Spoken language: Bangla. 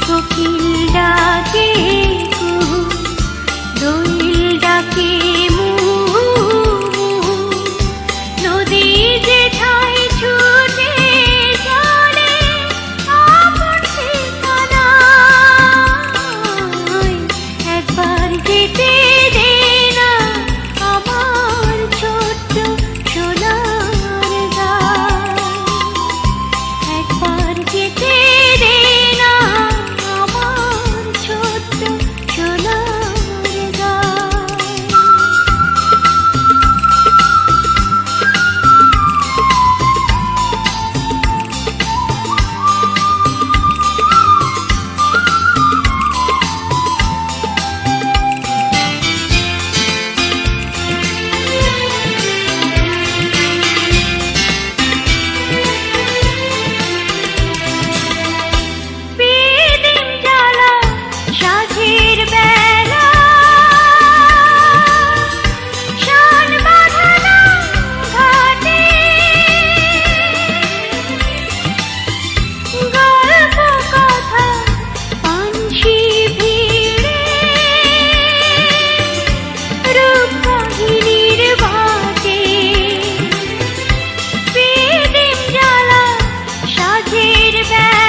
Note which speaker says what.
Speaker 1: কোকিল ডাকে দোল ডাকে নদী যে ঠায় মাঝের বেলা